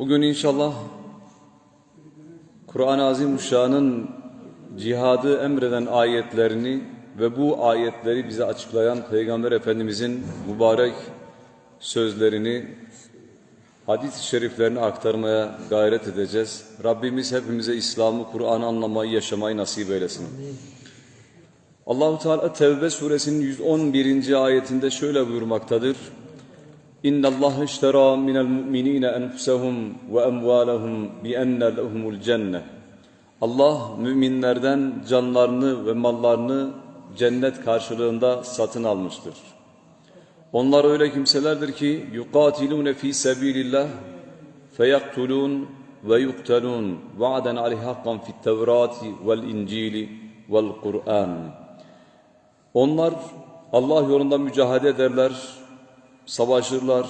Bugün inşallah Kur'an-ı Azimuşşan'ın cihadı emreden ayetlerini ve bu ayetleri bize açıklayan Peygamber Efendimizin mübarek sözlerini, hadis-i şeriflerini aktarmaya gayret edeceğiz. Rabbimiz hepimize İslam'ı, Kur'an'ı anlamayı, yaşamayı nasip eylesin. Allahu Teala Tevbe suresinin 111. ayetinde şöyle buyurmaktadır. İnna Allah iştera minel mu'minina enfusahum ve emvalahum bi enne lehumul cennet. Allah müminlerden canlarını ve mallarını cennet karşılığında satın almıştır. Onlar öyle kimselerdir ki yuqatilune fi sabilillah feyaktulun ve yuktalun va'den aleyhi hakkan fit tevrati vel incili vel Kur'an. Onlar Allah yolunda mücadele ederler, savaşırlar,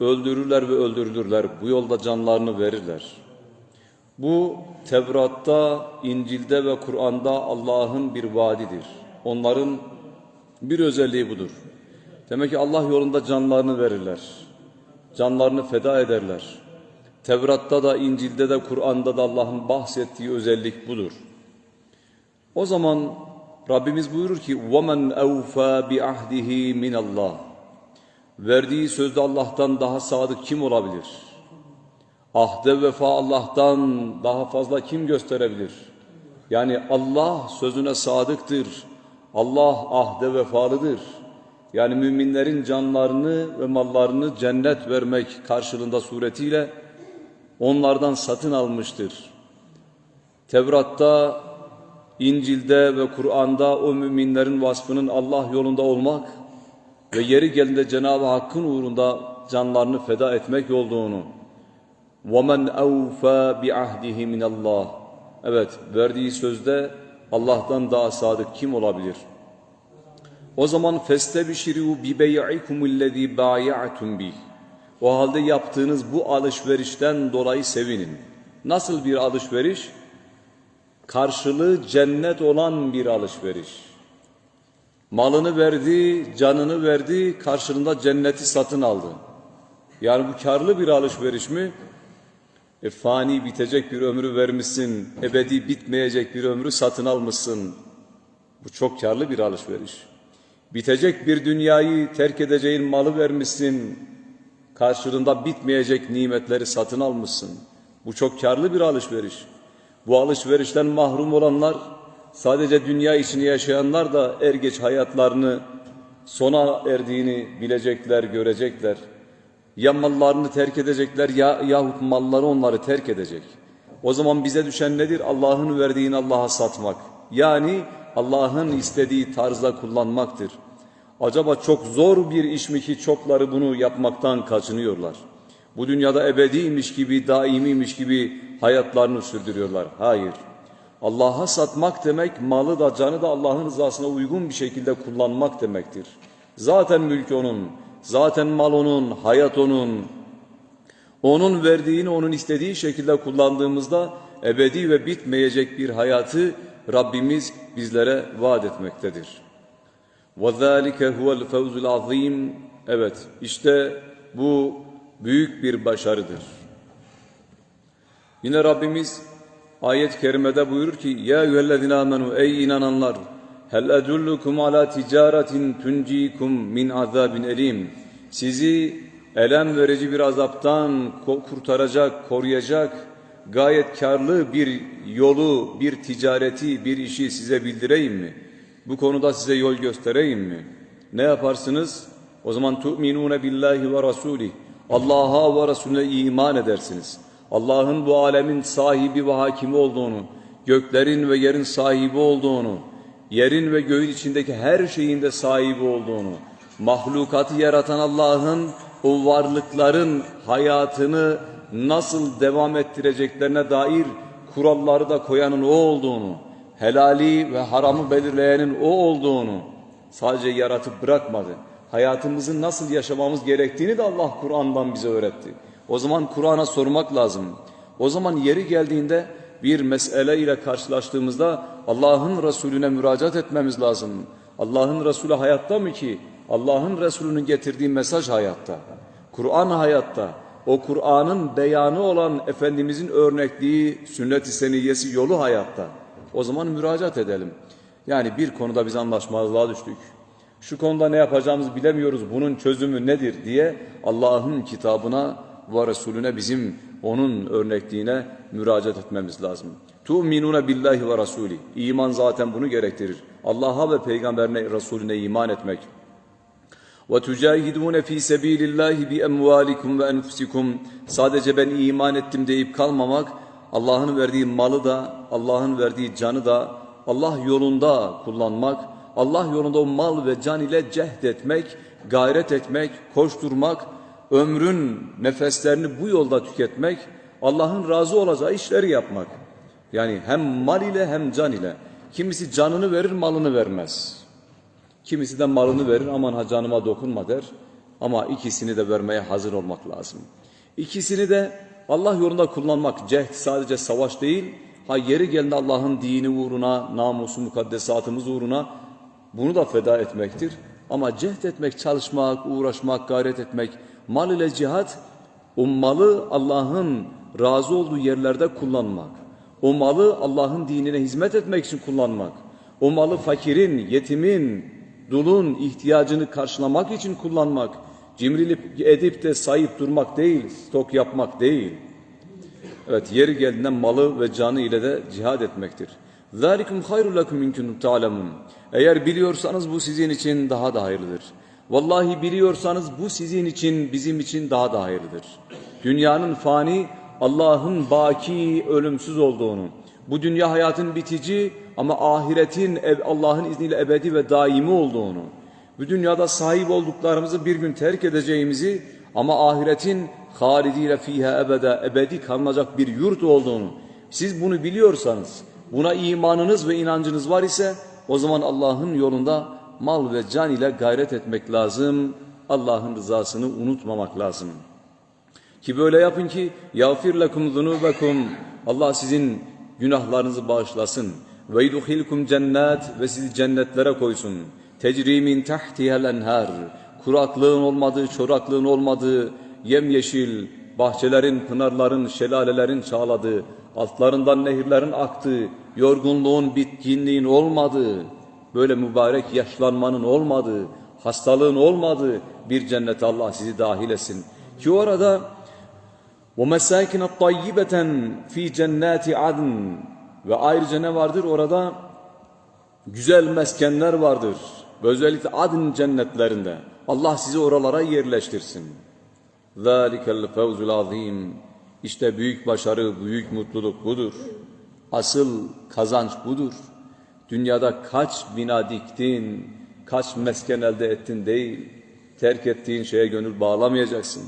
öldürürler ve öldürürler. Bu yolda canlarını verirler. Bu Tevrat'ta, İncil'de ve Kur'an'da Allah'ın bir vaadidir. Onların bir özelliği budur. Demek ki Allah yolunda canlarını verirler. Canlarını feda ederler. Tevrat'ta da, İncil'de de, Kur'an'da da Allah'ın bahsettiği özellik budur. O zaman Rabbimiz buyurur ki: "Ve men evfa bi ahdihi min Allah." Verdiği sözde Allah'tan daha sadık kim olabilir? Ahde vefa Allah'tan daha fazla kim gösterebilir? Yani Allah sözüne sadıktır. Allah ahde vefalıdır. Yani müminlerin canlarını ve mallarını cennet vermek karşılığında suretiyle onlardan satın almıştır. Tevrat'ta, İncil'de ve Kur'an'da o müminlerin vasfının Allah yolunda olmak ve yeri geldiğinde Cenab-ı Hakk'ın uğrunda canlarını feda etmek olduğunu وَمَنْ اَوْفَى بِعَهْدِهِ مِنَ اللّٰهِ Evet, verdiği sözde Allah'tan daha sadık kim olabilir? O zaman فَاسْتَبِشِرُوا بِبَيْعِكُمُ الَّذ۪ي بَايَعْتُمْ بِهِ O halde yaptığınız bu alışverişten dolayı sevinin. Nasıl bir alışveriş? Karşılığı cennet olan bir alışveriş. Malını verdi, canını verdi, karşılığında cenneti satın aldı. Yani bu karlı bir alışveriş mi? E, fani bitecek bir ömrü vermişsin, ebedi bitmeyecek bir ömrü satın almışsın. Bu çok karlı bir alışveriş. Bitecek bir dünyayı terk edeceğin malı vermişsin, karşılığında bitmeyecek nimetleri satın almışsın. Bu çok karlı bir alışveriş. Bu alışverişten mahrum olanlar, sadece dünya içini yaşayanlar da er geç hayatlarını sona erdiğini bilecekler, görecekler. Ya mallarını terk edecekler ya yahut malları onları terk edecek. O zaman bize düşen nedir? Allah'ın verdiğini Allah'a satmak. Yani Allah'ın istediği tarzda kullanmaktır. Acaba çok zor bir iş mi ki çokları bunu yapmaktan kaçınıyorlar? Bu dünyada ebediymiş gibi, daimiymiş gibi hayatlarını sürdürüyorlar. Hayır. Allah'a satmak demek malı da canı da Allah'ın rızasına uygun bir şekilde kullanmak demektir. Zaten mülk onun, zaten mal onun, hayat onun. Onun verdiğini onun istediği şekilde kullandığımızda ebedi ve bitmeyecek bir hayatı Rabbimiz bizlere vaat etmektedir. وَذَٰلِكَ هُوَ الْفَوْزُ الْعَظِيمِ Evet işte bu büyük bir başarıdır. Yine Rabbimiz ayet-i kerimede buyurur ki Ya eyyühellezine amenu ey inananlar hel edullukum ala ticaretin tuncikum min azabin elim sizi elem verici bir azaptan kurtaracak, koruyacak gayet karlı bir yolu, bir ticareti, bir işi size bildireyim mi? Bu konuda size yol göstereyim mi? Ne yaparsınız? O zaman tu'minune billahi ve rasulih Allah'a ve Resulüne iman edersiniz. Allah'ın bu alemin sahibi ve hakimi olduğunu, göklerin ve yerin sahibi olduğunu, yerin ve göğün içindeki her şeyin de sahibi olduğunu, mahlukatı yaratan Allah'ın o varlıkların hayatını nasıl devam ettireceklerine dair kuralları da koyanın o olduğunu, helali ve haramı belirleyenin o olduğunu sadece yaratıp bırakmadı. Hayatımızı nasıl yaşamamız gerektiğini de Allah Kur'an'dan bize öğretti. O zaman Kur'an'a sormak lazım. O zaman yeri geldiğinde bir mesele ile karşılaştığımızda Allah'ın Resulüne müracaat etmemiz lazım. Allah'ın Resulü hayatta mı ki? Allah'ın Resulünün getirdiği mesaj hayatta. Kur'an hayatta. o Kur'an'ın beyanı olan Efendimizin örnekliği, sünnet-i seniyyesi yolu hayatta. O zaman müracaat edelim. Yani bir konuda biz anlaşmazlığa düştük. Şu konuda ne yapacağımızı bilemiyoruz. Bunun çözümü nedir diye Allah'ın kitabına ve Resulüne bizim onun örnekliğine müracaat etmemiz lazım. Tu'minune billahi ve rasuli. İman zaten bunu gerektirir. Allah'a ve peygamberine, Resulüne iman etmek. Ve tucahidune fi sabilillahi bi emvalikum ve enfusikum. Sadece ben iman ettim deyip kalmamak, Allah'ın verdiği malı da, Allah'ın verdiği canı da Allah yolunda kullanmak, Allah yolunda o mal ve can ile cehd etmek, gayret etmek, koşturmak, ömrün nefeslerini bu yolda tüketmek, Allah'ın razı olacağı işleri yapmak. Yani hem mal ile hem can ile. Kimisi canını verir, malını vermez. Kimisi de malını verir, aman ha canıma dokunma der. Ama ikisini de vermeye hazır olmak lazım. İkisini de Allah yolunda kullanmak, cehd sadece savaş değil, ha yeri geldi Allah'ın dini uğruna, namusu, mukaddesatımız uğruna bunu da feda etmektir. Ama cehd etmek, çalışmak, uğraşmak, gayret etmek, mal ile cihat, o malı Allah'ın razı olduğu yerlerde kullanmak. O malı Allah'ın dinine hizmet etmek için kullanmak. O malı fakirin, yetimin, dulun ihtiyacını karşılamak için kullanmak. Cimrilik edip de sayıp durmak değil, stok yapmak değil. Evet yeri geldiğinde malı ve canı ile de cihad etmektir. ذَٰلِكُمْ خَيْرُ لَكُمْ اِنْ كُنْتُمْ تَعْلَمُونَ Eğer biliyorsanız bu sizin için daha da hayırlıdır. Vallahi biliyorsanız bu sizin için, bizim için daha da hayırlıdır. Dünyanın fani, Allah'ın baki, ölümsüz olduğunu, bu dünya hayatın bitici ama ahiretin Allah'ın izniyle ebedi ve daimi olduğunu, bu dünyada sahip olduklarımızı bir gün terk edeceğimizi ama ahiretin halidine fiha ebede ebedi kalınacak bir yurt olduğunu. Siz bunu biliyorsanız buna imanınız ve inancınız var ise o zaman Allah'ın yolunda mal ve can ile gayret etmek lazım. Allah'ın rızasını unutmamak lazım. Ki böyle yapın ki yağfir lekum zunubekum Allah sizin günahlarınızı bağışlasın. Ve yudhilkum cennet ve sizi cennetlere koysun. Tecri min tahtihel enhar. Kuraklığın olmadığı, çoraklığın olmadığı, yemyeşil bahçelerin, pınarların, şelalelerin çağladığı, altlarından nehirlerin aktığı, yorgunluğun, bitkinliğin olmadığı, böyle mübarek yaşlanmanın olmadığı, hastalığın olmadığı bir cennete Allah sizi dahil etsin. Ki orada وَمَسَاكِنَ طَيِّبَةً fi cennati adn Ve ayrıca ne vardır? Orada güzel meskenler vardır. Ve özellikle adın cennetlerinde. Allah sizi oralara yerleştirsin. ذَٰلِكَ الْفَوْزُ الْعَظِيمُ İşte büyük başarı, büyük mutluluk budur. Asıl kazanç budur. Dünyada kaç bina diktin, kaç mesken elde ettin değil. Terk ettiğin şeye gönül bağlamayacaksın.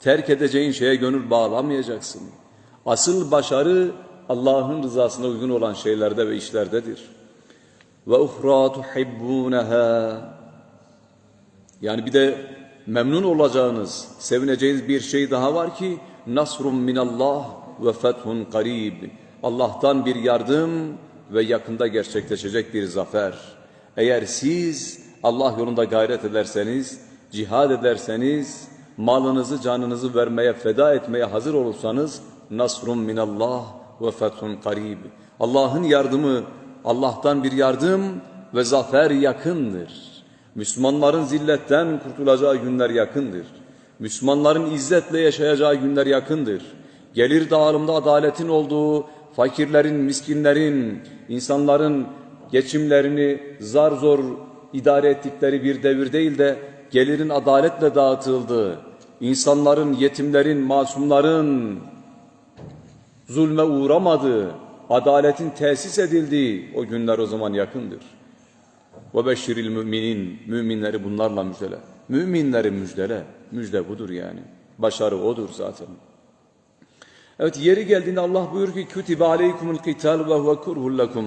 Terk edeceğin şeye gönül bağlamayacaksın. Asıl başarı Allah'ın rızasına uygun olan şeylerde ve işlerdedir. Ve uhra tuhibbunaha yani bir de memnun olacağınız, sevineceğiniz bir şey daha var ki nasrun minallah ve fethun karib. Allah'tan bir yardım ve yakında gerçekleşecek bir zafer. Eğer siz Allah yolunda gayret ederseniz, cihad ederseniz, malınızı, canınızı vermeye, feda etmeye hazır olursanız nasrun minallah ve fethun karib. Allah'ın yardımı, Allah'tan bir yardım ve zafer yakındır. Müslümanların zilletten kurtulacağı günler yakındır. Müslümanların izzetle yaşayacağı günler yakındır. Gelir dağılımda adaletin olduğu, fakirlerin, miskinlerin, insanların geçimlerini zar zor idare ettikleri bir devir değil de gelirin adaletle dağıtıldığı, insanların, yetimlerin, masumların zulme uğramadığı, adaletin tesis edildiği o günler o zaman yakındır. Ve beşiril müminin, müminleri bunlarla müjdele. Müminleri müjdele, müjde budur yani. Başarı odur zaten. Evet yeri geldiğinde Allah buyuruyor ki kütibe aleykumul qital ve huve kurhul lekum.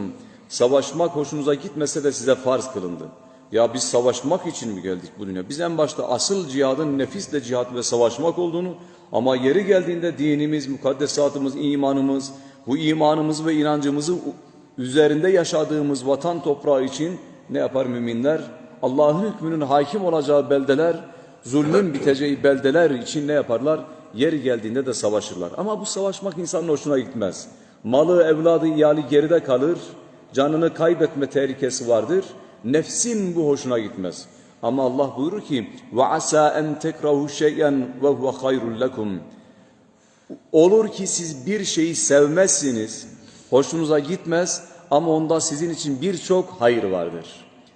Savaşmak hoşunuza gitmese de size farz kılındı. Ya biz savaşmak için mi geldik bu dünya? Biz en başta asıl cihadın nefisle cihat ve savaşmak olduğunu ama yeri geldiğinde dinimiz, mukaddesatımız, imanımız, bu imanımız ve inancımızı üzerinde yaşadığımız vatan toprağı için ne yapar müminler? Allah'ın hükmünün hakim olacağı beldeler, zulmün biteceği beldeler için ne yaparlar? Yeri geldiğinde de savaşırlar. Ama bu savaşmak insanın hoşuna gitmez. Malı, evladı, iyali geride kalır. Canını kaybetme tehlikesi vardır. Nefsin bu hoşuna gitmez. Ama Allah buyurur ki: "Ve asa en tekrahu şey'en ve huve hayrul lekum." Olur ki siz bir şeyi sevmezsiniz, hoşunuza gitmez ama onda sizin için birçok hayır vardır.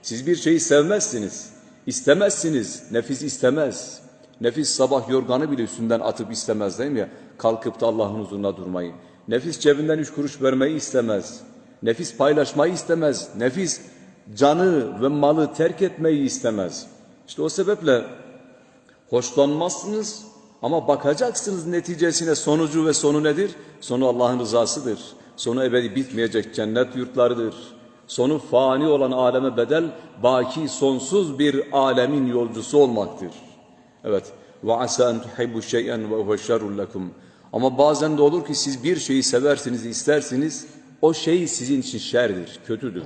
Siz bir şeyi sevmezsiniz, istemezsiniz, nefis istemez. Nefis sabah yorganı bile üstünden atıp istemez değil mi ya? Kalkıp da Allah'ın huzuruna durmayı. Nefis cebinden üç kuruş vermeyi istemez. Nefis paylaşmayı istemez. Nefis canı ve malı terk etmeyi istemez. İşte o sebeple hoşlanmazsınız ama bakacaksınız neticesine sonucu ve sonu nedir? Sonu Allah'ın rızasıdır. Sonu ebedi bitmeyecek cennet yurtlarıdır. Sonu fani olan aleme bedel, baki sonsuz bir alemin yolcusu olmaktır. Evet. Ve asa en tuhibbu şey'en ve huve şerrun lekum. Ama bazen de olur ki siz bir şeyi seversiniz, istersiniz, o şey sizin için şerdir, kötüdür.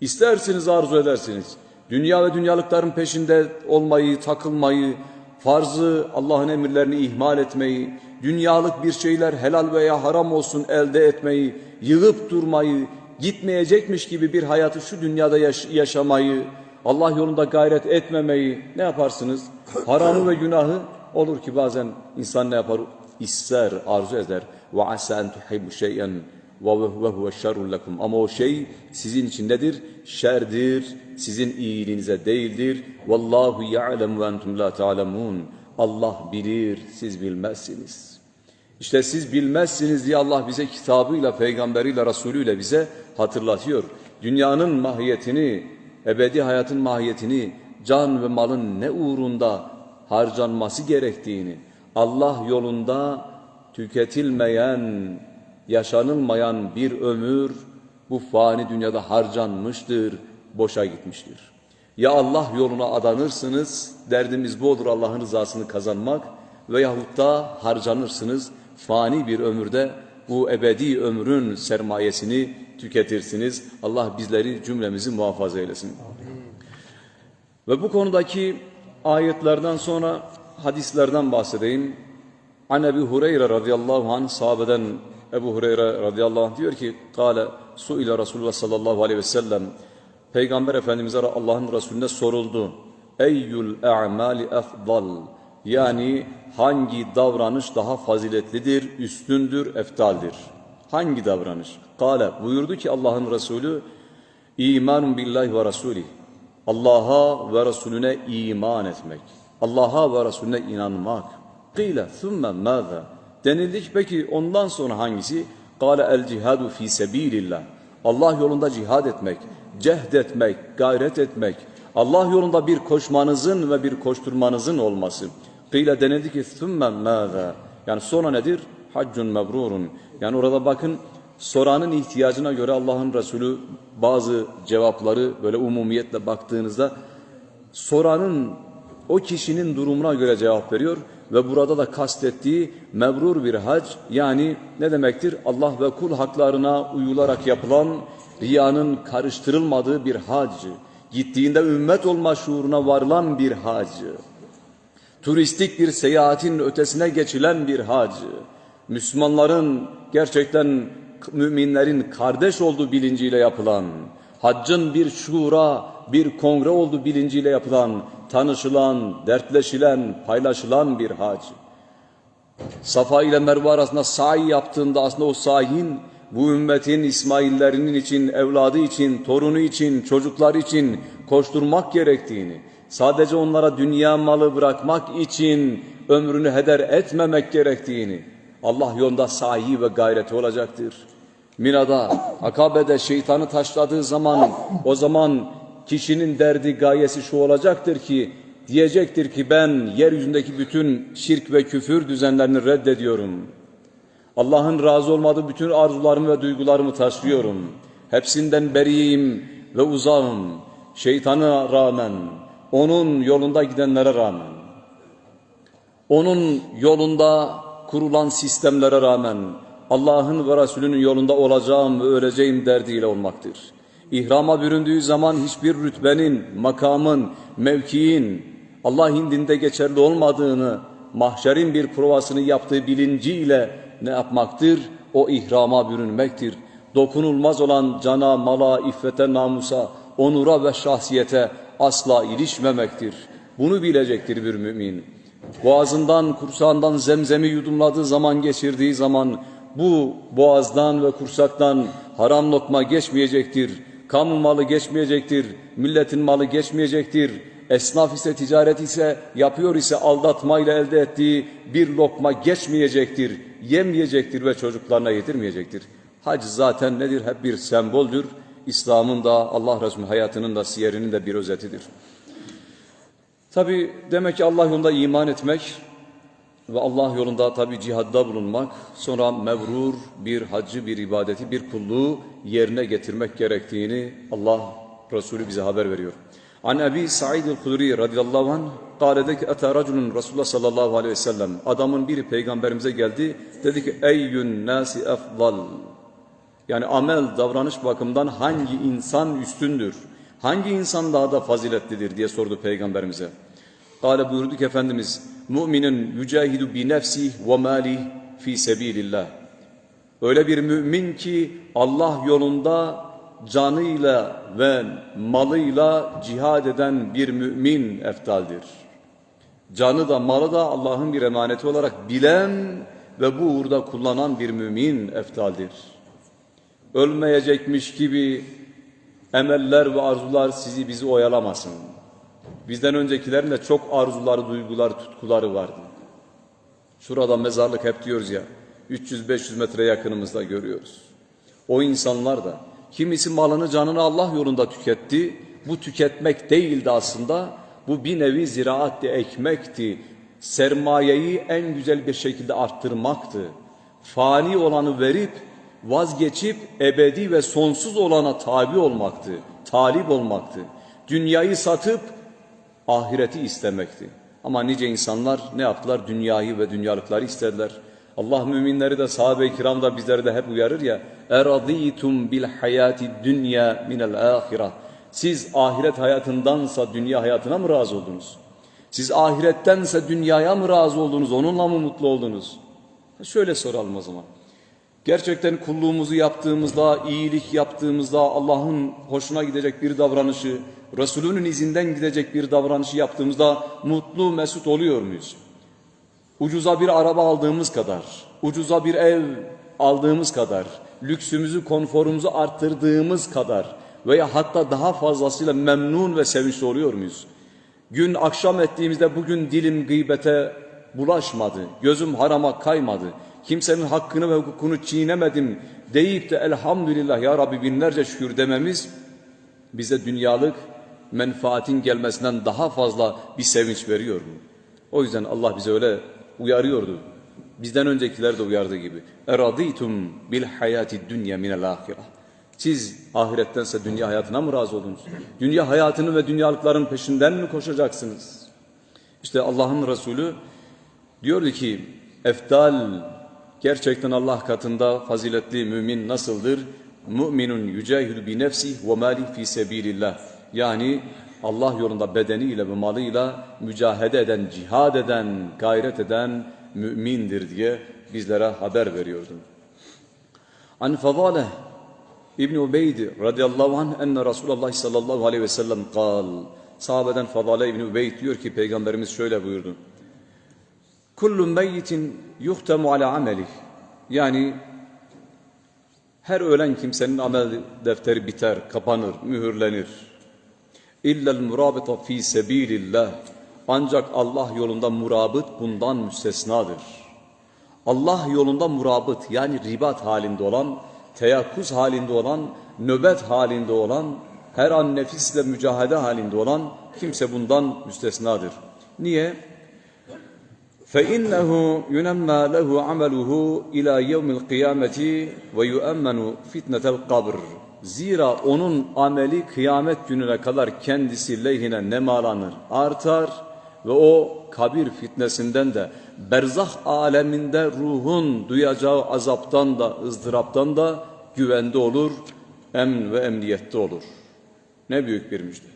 İstersiniz, arzu edersiniz. Dünya ve dünyalıkların peşinde olmayı, takılmayı, farzı, Allah'ın emirlerini ihmal etmeyi, dünyalık bir şeyler helal veya haram olsun elde etmeyi, yığıp durmayı, gitmeyecekmiş gibi bir hayatı şu dünyada yaş- yaşamayı, Allah yolunda gayret etmemeyi ne yaparsınız? Haramı ve günahı olur ki bazen insan ne yapar? İster, arzu eder. Ve asa en tuhibbu şey'en ve huve şerrun lekum. Ama o şey sizin için nedir? Şerdir, sizin iyiliğinize değildir. Vallahu ya'lem ve entum la ta'lemun. Allah bilir, siz bilmezsiniz. İşte siz bilmezsiniz diye Allah bize kitabıyla, peygamberiyle, Resulüyle bize hatırlatıyor. Dünyanın mahiyetini, ebedi hayatın mahiyetini, can ve malın ne uğrunda harcanması gerektiğini, Allah yolunda tüketilmeyen, yaşanılmayan bir ömür bu fani dünyada harcanmıştır, boşa gitmiştir. Ya Allah yoluna adanırsınız, derdimiz bu olur Allah'ın rızasını kazanmak veyahut da harcanırsınız, fani bir ömürde bu ebedi ömrün sermayesini tüketirsiniz. Allah bizleri cümlemizi muhafaza eylesin. Ve bu konudaki ayetlerden sonra hadislerden bahsedeyim. An Ebi Hureyre radıyallahu anh sahabeden Ebu Hureyre radıyallahu anh diyor ki Kale su ile Resulullah sallallahu aleyhi ve sellem Peygamber Efendimiz'e Allah'ın Resulüne soruldu. Eyyül a'mali efdal yani hangi davranış daha faziletlidir, üstündür, eftaldir? Hangi davranış? Kale buyurdu ki Allah'ın Resulü İmanun billahi ve Resulih Allah'a ve Resulüne iman etmek. Allah'a ve Resulüne inanmak. Kıyle thumme mâzâ. Denildi ki peki ondan sonra hangisi? Kale el cihadu fi sebilillah. Allah yolunda cihad etmek, cehd etmek, gayret etmek. Allah yolunda bir koşmanızın ve bir koşturmanızın olması. Kıyle denildi ki thumme mâzâ. Yani sonra nedir? Haccun mebrurun. Yani orada bakın soranın ihtiyacına göre Allah'ın Resulü bazı cevapları böyle umumiyetle baktığınızda soranın o kişinin durumuna göre cevap veriyor ve burada da kastettiği mebrur bir hac yani ne demektir? Allah ve kul haklarına uyularak yapılan riyanın karıştırılmadığı bir hac. Gittiğinde ümmet olma şuuruna varılan bir hac. Turistik bir seyahatin ötesine geçilen bir hac. Müslümanların gerçekten müminlerin kardeş olduğu bilinciyle yapılan, haccın bir şura, bir kongre olduğu bilinciyle yapılan, tanışılan, dertleşilen, paylaşılan bir hac. Safa ile Merve arasında sahi yaptığında aslında o sahin bu ümmetin İsmaillerinin için, evladı için, torunu için, çocuklar için koşturmak gerektiğini, sadece onlara dünya malı bırakmak için ömrünü heder etmemek gerektiğini, Allah yolunda sahi ve gayreti olacaktır. Mina'da, Akabe'de şeytanı taşladığı zaman o zaman kişinin derdi gayesi şu olacaktır ki diyecektir ki ben yeryüzündeki bütün şirk ve küfür düzenlerini reddediyorum. Allah'ın razı olmadığı bütün arzularımı ve duygularımı taşlıyorum. Hepsinden beriyim ve uzağım. Şeytana rağmen, onun yolunda gidenlere rağmen, onun yolunda kurulan sistemlere rağmen Allah'ın ve Resulünün yolunda olacağım ve öleceğim derdiyle olmaktır. İhrama büründüğü zaman hiçbir rütbenin, makamın, mevkiin Allah indinde geçerli olmadığını mahşerin bir provasını yaptığı bilinciyle ne yapmaktır? O ihrama bürünmektir. Dokunulmaz olan cana, mala, iffete, namusa, onura ve şahsiyete asla ilişmemektir. Bunu bilecektir bir mümin. Boğazından, kursağından zemzemi yudumladığı zaman geçirdiği zaman bu boğazdan ve kursaktan haram lokma geçmeyecektir. Kamu malı geçmeyecektir. Milletin malı geçmeyecektir. Esnaf ise ticaret ise yapıyor ise aldatmayla elde ettiği bir lokma geçmeyecektir. Yemeyecektir ve çocuklarına yedirmeyecektir. Hac zaten nedir? Hep bir semboldür. İslam'ın da Allah Resulü hayatının da siyerinin de bir özetidir. Tabi demek ki Allah yolunda iman etmek ve Allah yolunda tabi cihadda bulunmak, sonra mevrur bir hacı, bir ibadeti, bir kulluğu yerine getirmek gerektiğini Allah Resulü bize haber veriyor. An Ebi Sa'id el-Hudri radıyallahu anh kâle ki ete raculun Resulullah sallallahu aleyhi ve sellem adamın biri peygamberimize geldi dedi ki eyyün nasi efdal yani amel davranış bakımından hangi insan üstündür? Hangi insan daha da faziletlidir diye sordu peygamberimize. Kale buyurdu ki Efendimiz müminin yücahidu bi nefsi ve mali fi sebilillah. Öyle bir mümin ki Allah yolunda canıyla ve malıyla cihad eden bir mümin eftaldir. Canı da malı da Allah'ın bir emaneti olarak bilen ve bu uğurda kullanan bir mümin eftaldir. Ölmeyecekmiş gibi emeller ve arzular sizi bizi oyalamasın. Bizden öncekilerin de çok arzuları, duyguları, tutkuları vardı. Şurada mezarlık hep diyoruz ya, 300-500 metre yakınımızda görüyoruz. O insanlar da kimisi malını canını Allah yolunda tüketti. Bu tüketmek değildi aslında. Bu bir nevi ziraatti, ekmekti. Sermayeyi en güzel bir şekilde arttırmaktı. Fani olanı verip vazgeçip ebedi ve sonsuz olana tabi olmaktı. Talip olmaktı. Dünyayı satıp ahireti istemekti. Ama nice insanlar ne yaptılar? Dünyayı ve dünyalıkları istediler. Allah müminleri de sahabe-i kiram da bizleri de hep uyarır ya. Bil hayati dünya minel ahireh. Siz ahiret hayatındansa dünya hayatına mı razı oldunuz? Siz ahirettense dünyaya mı razı oldunuz? Onunla mı mutlu oldunuz? Şöyle soralım o zaman. Gerçekten kulluğumuzu yaptığımızda, iyilik yaptığımızda Allah'ın hoşuna gidecek bir davranışı, Resulünün izinden gidecek bir davranışı yaptığımızda mutlu, mesut oluyor muyuz? Ucuza bir araba aldığımız kadar, ucuza bir ev aldığımız kadar, lüksümüzü, konforumuzu arttırdığımız kadar veya hatta daha fazlasıyla memnun ve sevinçli oluyor muyuz? Gün akşam ettiğimizde bugün dilim gıybete bulaşmadı, gözüm harama kaymadı, kimsenin hakkını ve hukukunu çiğnemedim deyip de elhamdülillah ya Rabbi binlerce şükür dememiz bize dünyalık menfaatin gelmesinden daha fazla bir sevinç veriyor mu? O yüzden Allah bize öyle uyarıyordu. Bizden öncekiler de uyardığı gibi. Eraditum bil hayati dünya minel ahireh. Siz ahirettense dünya hayatına mı razı oldunuz? Dünya hayatını ve dünyalıkların peşinden mi koşacaksınız? İşte Allah'ın Resulü diyordu ki eftal gerçekten Allah katında faziletli mümin nasıldır? Müminun yücahidu bi nefsi ve mali fi sebilillah. Yani Allah yolunda bedeniyle ve malıyla mücahede eden, cihad eden, gayret eden mümindir diye bizlere haber veriyordu. An Fadale İbn Ubeyd radıyallahu anh enne Resulullah sallallahu aleyhi ve sellem kal. Sahabeden Fadale İbn Ubeyd diyor ki peygamberimiz şöyle buyurdu. Kullu meyyitin yuhtemu ala amelih. Yani her ölen kimsenin amel defteri biter, kapanır, mühürlenir İllel murabita fi sebilillah. Ancak Allah yolunda murabıt bundan müstesnadır. Allah yolunda murabıt yani ribat halinde olan, teyakkuz halinde olan, nöbet halinde olan, her an nefisle mücahede halinde olan kimse bundan müstesnadır. Niye? فإنه ينمى له عمله إلى يوم القيامة ويؤمن فتنة القبر Zira onun ameli kıyamet gününe kadar kendisi lehine nemalanır, artar ve o kabir fitnesinden de berzah aleminde ruhun duyacağı azaptan da ızdıraptan da güvende olur, emn ve emniyette olur. Ne büyük bir müjde.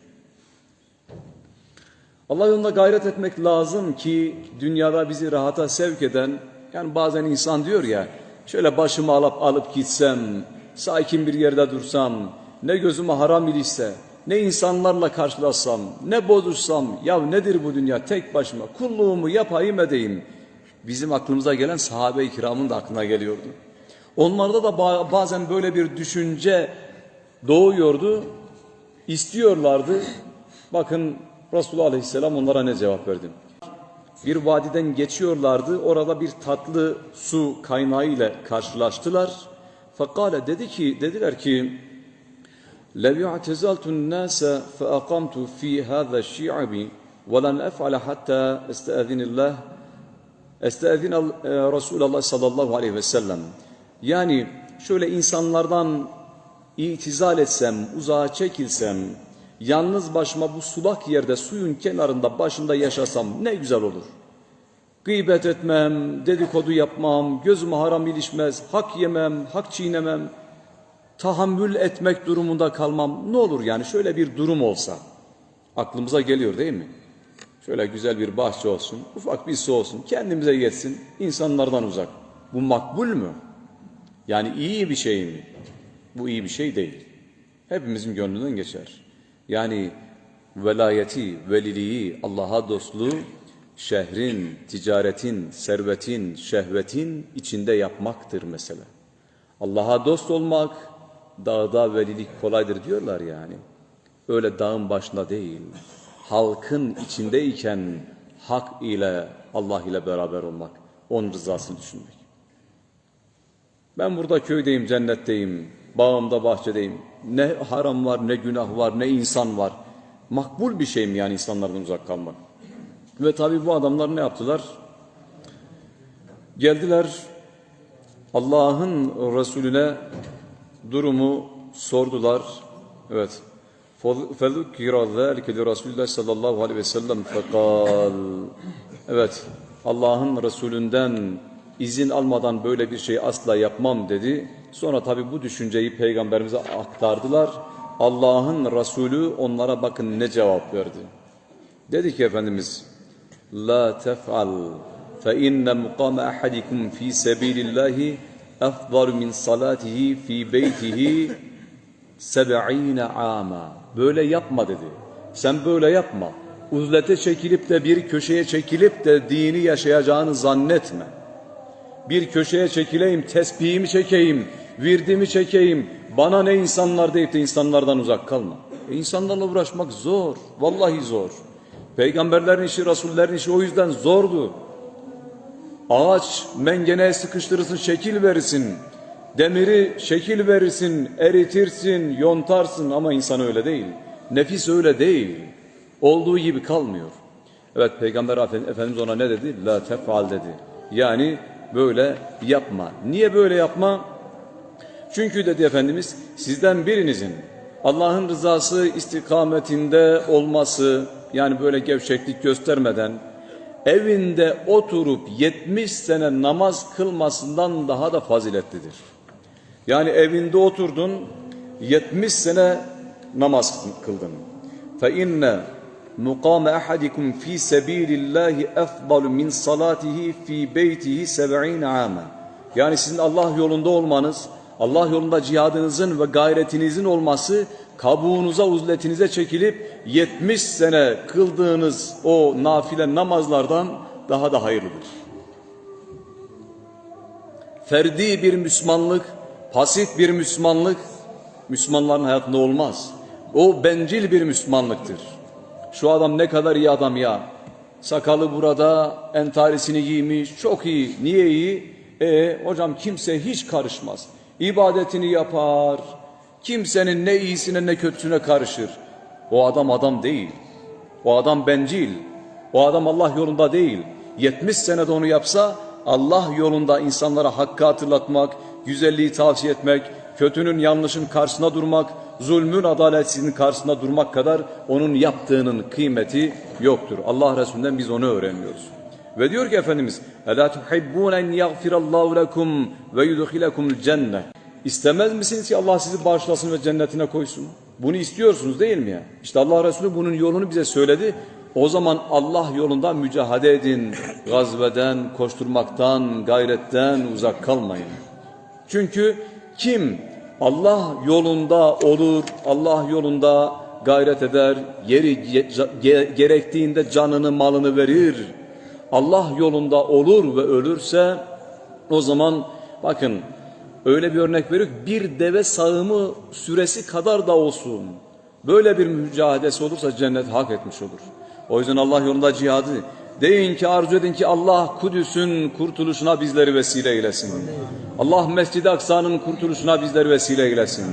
Allah yolunda gayret etmek lazım ki dünyada bizi rahata sevk eden yani bazen insan diyor ya şöyle başımı alıp alıp gitsem sakin bir yerde dursam ne gözüme haram ilişse ne insanlarla karşılaşsam ne bozuşsam ya nedir bu dünya tek başıma kulluğumu yapayım edeyim bizim aklımıza gelen sahabe-i kiramın da aklına geliyordu. Onlarda da ba- bazen böyle bir düşünce doğuyordu istiyorlardı. Bakın Resulullah Aleyhisselam onlara ne cevap verdi? Bir vadiden geçiyorlardı. Orada bir tatlı su kaynağı ile karşılaştılar. Fakale dedi ki dediler ki لو اعتزلت الناس فأقمت في هذا الشعب ولن أفعل حتى استأذن الله استأذن رسول الله sallallahu aleyhi ve sellem. Yani şöyle insanlardan itizal etsem, uzağa çekilsem, yalnız başıma bu sulak yerde suyun kenarında başında yaşasam ne güzel olur. Gıybet etmem, dedikodu yapmam, gözüme haram ilişmez, hak yemem, hak çiğnemem, tahammül etmek durumunda kalmam. Ne olur yani şöyle bir durum olsa. Aklımıza geliyor değil mi? Şöyle güzel bir bahçe olsun, ufak bir su olsun, kendimize yetsin, insanlardan uzak. Bu makbul mü? Yani iyi bir şey mi? Bu iyi bir şey değil. Hepimizin gönlünden geçer. Yani velayeti, veliliği, Allah'a dostluğu şehrin, ticaretin, servetin, şehvetin içinde yapmaktır mesela. Allah'a dost olmak dağda velilik kolaydır diyorlar yani. Öyle dağın başında değil. Halkın içindeyken hak ile Allah ile beraber olmak, onun rızasını düşünmek. Ben burada köydeyim, cennetteyim, bağımda, bahçedeyim. Ne haram var, ne günah var, ne insan var. Makbul bir şey mi yani insanlardan uzak kalmak? Ve tabi bu adamlar ne yaptılar? Geldiler Allah'ın Resulüne durumu sordular. Evet. فَذُكِّرَ ذَٰلِكَ لِرَسُولِ اللّٰهِ sallallahu aleyhi ve sellem فَقَالْ Evet, Allah'ın Resulünden izin almadan böyle bir şey asla yapmam dedi. Sonra tabi bu düşünceyi peygamberimize aktardılar. Allah'ın Resulü onlara bakın ne cevap verdi. Dedi ki Efendimiz, La tef'al fe inne mukame ahadikum fi sebilillahi efdal min salatihi fi beytihi seb'ine ama. Böyle yapma dedi. Sen böyle yapma. Uzlete çekilip de bir köşeye çekilip de dini yaşayacağını zannetme. Bir köşeye çekileyim, tesbihimi çekeyim, virdimi çekeyim. Bana ne insanlar deyip de insanlardan uzak kalma. E insanlarla uğraşmak zor. Vallahi zor. Peygamberlerin işi, Resullerin işi o yüzden zordu. Ağaç mengeneye sıkıştırırsın, şekil verirsin. Demiri şekil verirsin, eritirsin, yontarsın ama insan öyle değil. Nefis öyle değil. Olduğu gibi kalmıyor. Evet Peygamber Efendimiz ona ne dedi? La tefal dedi. Yani böyle yapma. Niye böyle yapma? Çünkü dedi Efendimiz sizden birinizin Allah'ın rızası istikametinde olması yani böyle gevşeklik göstermeden evinde oturup 70 sene namaz kılmasından daha da faziletlidir. Yani evinde oturdun 70 sene namaz kıldın. Fe inne mukame ahadikum fi sabilillahi efdalu min salatihi fi beytihi 70 ama. Yani sizin Allah yolunda olmanız, Allah yolunda cihadınızın ve gayretinizin olması kabuğunuza, uzletinize çekilip 70 sene kıldığınız o nafile namazlardan daha da hayırlıdır. Ferdi bir Müslümanlık, pasif bir Müslümanlık Müslümanların hayatında olmaz. O bencil bir Müslümanlıktır. Şu adam ne kadar iyi adam ya. Sakalı burada, entarisini giymiş, çok iyi. Niye iyi? E hocam kimse hiç karışmaz. İbadetini yapar. Kimsenin ne iyisine ne kötüsüne karışır. O adam adam değil. O adam bencil. O adam Allah yolunda değil. 70 senede onu yapsa Allah yolunda insanlara hakkı hatırlatmak, güzelliği tavsiye etmek, kötünün yanlışın karşısına durmak, zulmün adaletsizliğinin karşısında durmak kadar onun yaptığının kıymeti yoktur. Allah Resulü'nden biz onu öğreniyoruz. Ve diyor ki Efendimiz اَلَا تُحِبُّونَ اَنْ يَغْفِرَ اللّٰهُ لَكُمْ وَيُدْخِلَكُمُ الْجَنَّةِ İstemez misiniz ki Allah sizi bağışlasın ve cennetine koysun? Bunu istiyorsunuz değil mi ya? İşte Allah Resulü bunun yolunu bize söyledi. O zaman Allah yolunda mücadele edin. Gazveden, koşturmaktan, gayretten uzak kalmayın. Çünkü kim Allah yolunda olur, Allah yolunda gayret eder, yeri ge- ge- gerektiğinde canını malını verir, Allah yolunda olur ve ölürse o zaman bakın öyle bir örnek veriyor bir deve sağımı süresi kadar da olsun. Böyle bir mücadelesi olursa cennet hak etmiş olur. O yüzden Allah yolunda cihadı deyin ki arzu edin ki Allah Kudüs'ün kurtuluşuna bizleri vesile eylesin. Allah Mescid-i Aksa'nın kurtuluşuna bizleri vesile eylesin.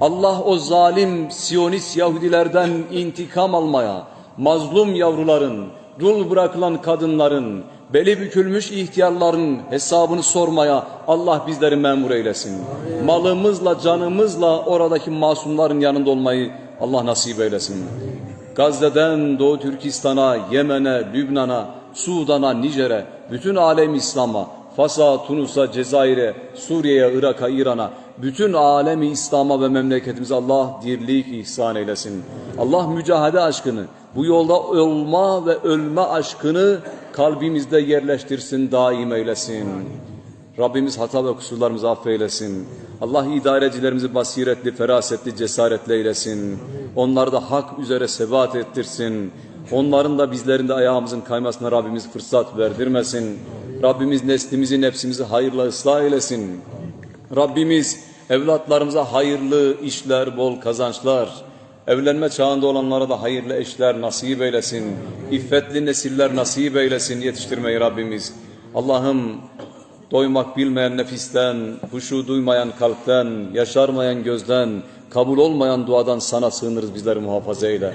Allah o zalim Siyonist Yahudilerden intikam almaya, mazlum yavruların, dul bırakılan kadınların, beli bükülmüş ihtiyarların hesabını sormaya Allah bizleri memur eylesin. Malımızla, canımızla oradaki masumların yanında olmayı Allah nasip eylesin. Gazze'den Doğu Türkistan'a, Yemen'e, Lübnan'a, Sudan'a, Nijer'e, bütün alem İslam'a, Fas'a, Tunus'a, Cezayir'e, Suriye'ye, Irak'a, İran'a, bütün alemi İslam'a ve memleketimize Allah dirlik ihsan eylesin. Allah mücahede aşkını, bu yolda olma ve ölme aşkını kalbimizde yerleştirsin, daim eylesin. Rabbimiz hata ve kusurlarımızı affeylesin. Allah idarecilerimizi basiretli, ferasetli, cesaretli eylesin. Onları da hak üzere sebat ettirsin. Onların da bizlerin de ayağımızın kaymasına Rabbimiz fırsat verdirmesin. Rabbimiz neslimizi, nefsimizi hayırla ıslah eylesin. Rabbimiz evlatlarımıza hayırlı işler, bol kazançlar, evlenme çağında olanlara da hayırlı eşler nasip eylesin. İffetli nesiller nasip eylesin yetiştirmeyi Rabbimiz. Allah'ım doymak bilmeyen nefisten, huşu duymayan kalpten, yaşarmayan gözden, kabul olmayan duadan sana sığınırız bizleri muhafaza eyle.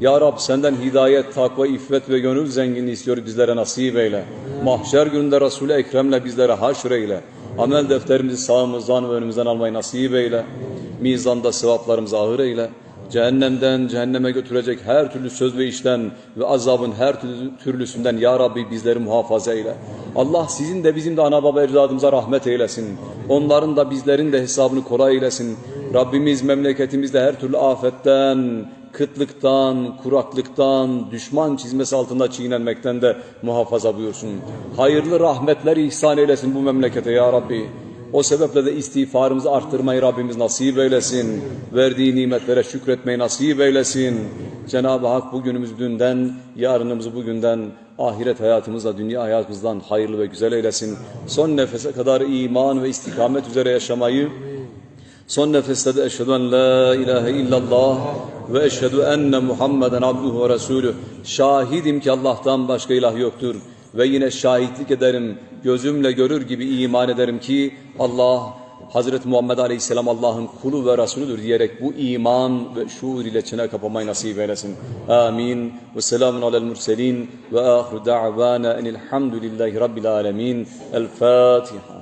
Ya Rab senden hidayet, takva, iffet ve gönül zenginliği istiyoruz bizlere nasip eyle. Mahşer gününde Resul-i Ekrem'le bizlere haşr eyle. Amel defterimizi sağımızdan ve önümüzden almayı nasip eyle. Mizanda sevaplarımızı ağır eyle. Cehennemden cehenneme götürecek her türlü söz ve işten ve azabın her türlü, türlüsünden Ya Rabbi bizleri muhafaza eyle. Allah sizin de bizim de ana baba ecdadımıza rahmet eylesin. Onların da bizlerin de hesabını kolay eylesin. Rabbimiz memleketimizde her türlü afetten, kıtlıktan, kuraklıktan, düşman çizmesi altında çiğnenmekten de muhafaza buyursun. Hayırlı rahmetler ihsan eylesin bu memlekete ya Rabbi. O sebeple de istiğfarımızı arttırmayı Rabbimiz nasip eylesin. Verdiği nimetlere şükretmeyi nasip eylesin. Cenab-ı Hak bugünümüzü dünden, yarınımızı bugünden, ahiret hayatımızla dünya hayatımızdan hayırlı ve güzel eylesin. Son nefese kadar iman ve istikamet üzere yaşamayı, Son nefeste de eşhedü en la ilahe illallah ve eşhedü enne Muhammeden abduhu ve resulü. Şahidim ki Allah'tan başka ilah yoktur. Ve yine şahitlik ederim, gözümle görür gibi iman ederim ki Allah Hazreti Muhammed Aleyhisselam Allah'ın kulu ve Resulüdür diyerek bu iman ve şuur ile çene kapamayı nasip eylesin. Amin. Ve selamun alel murselin ve ahiru da'vana enilhamdülillahi rabbil alemin. El Fatiha.